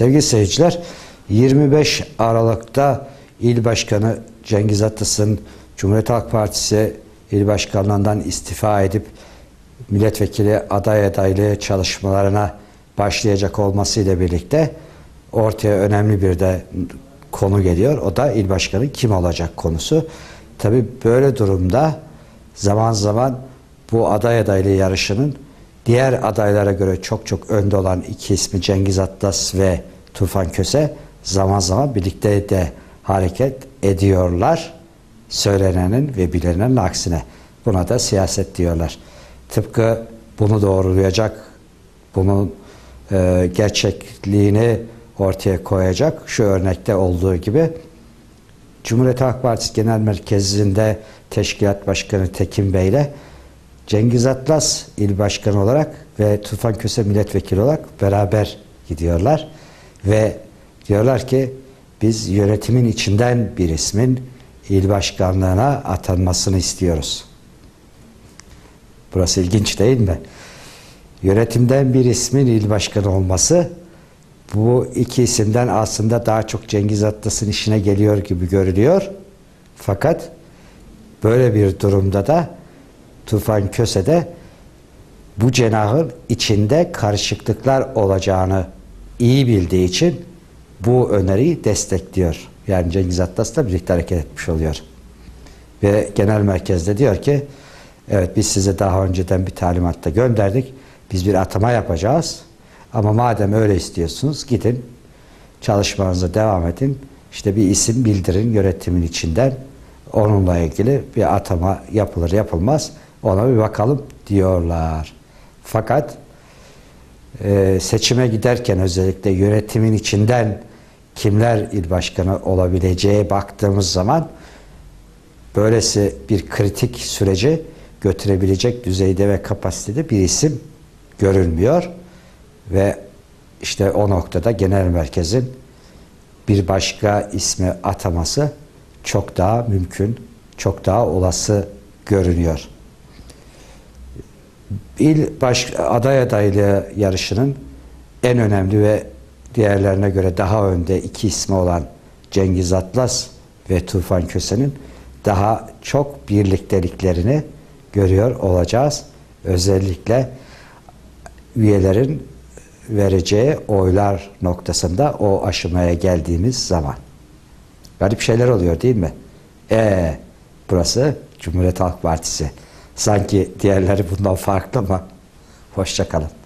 Sevgili seyirciler, 25 Aralık'ta İl Başkanı Cengiz Atlas'ın Cumhuriyet Halk Partisi İl Başkanlığından istifa edip milletvekili aday adaylığı çalışmalarına başlayacak olmasıyla birlikte ortaya önemli bir de konu geliyor. O da il başkanı kim olacak konusu. Tabi böyle durumda zaman zaman bu aday adaylığı yarışının diğer adaylara göre çok çok önde olan iki ismi Cengiz Atlas ve Tufan Köse zaman zaman birlikte de hareket ediyorlar. Söylenenin ve bilenenin aksine. Buna da siyaset diyorlar. Tıpkı bunu doğrulayacak, bunun e, gerçekliğini ortaya koyacak şu örnekte olduğu gibi Cumhuriyet Halk Partisi Genel Merkezi'nde Teşkilat Başkanı Tekin Bey ile Cengiz Atlas il başkanı olarak ve Tufan Köse milletvekili olarak beraber gidiyorlar ve diyorlar ki biz yönetimin içinden bir ismin il başkanlığına atanmasını istiyoruz. Burası ilginç değil mi? Yönetimden bir ismin il başkanı olması bu iki isimden aslında daha çok Cengiz Atlas'ın işine geliyor gibi görülüyor. Fakat böyle bir durumda da Tufan Köse'de bu cenahın içinde karışıklıklar olacağını iyi bildiği için bu öneriyi destekliyor. Yani Cengiz Atlas'la birlikte hareket etmiş oluyor. Ve genel merkezde diyor ki evet biz size daha önceden bir talimatta gönderdik. Biz bir atama yapacağız. Ama madem öyle istiyorsunuz gidin çalışmanıza devam edin. İşte bir isim bildirin yönetimin içinden. Onunla ilgili bir atama yapılır yapılmaz ona bir bakalım diyorlar. Fakat e, seçime giderken özellikle yönetimin içinden kimler il başkanı olabileceğe baktığımız zaman böylesi bir kritik süreci götürebilecek düzeyde ve kapasitede bir isim görülmüyor ve işte o noktada genel merkezin bir başka ismi ataması çok daha mümkün, çok daha olası görünüyor. İl baş, aday adaylığı yarışının en önemli ve diğerlerine göre daha önde iki ismi olan Cengiz Atlas ve Tufan Köse'nin daha çok birlikteliklerini görüyor olacağız. Özellikle üyelerin vereceği oylar noktasında o aşamaya geldiğimiz zaman. Garip şeyler oluyor değil mi? E burası Cumhuriyet Halk Partisi. Sanki diğerleri bundan farklı ama hoşçakalın.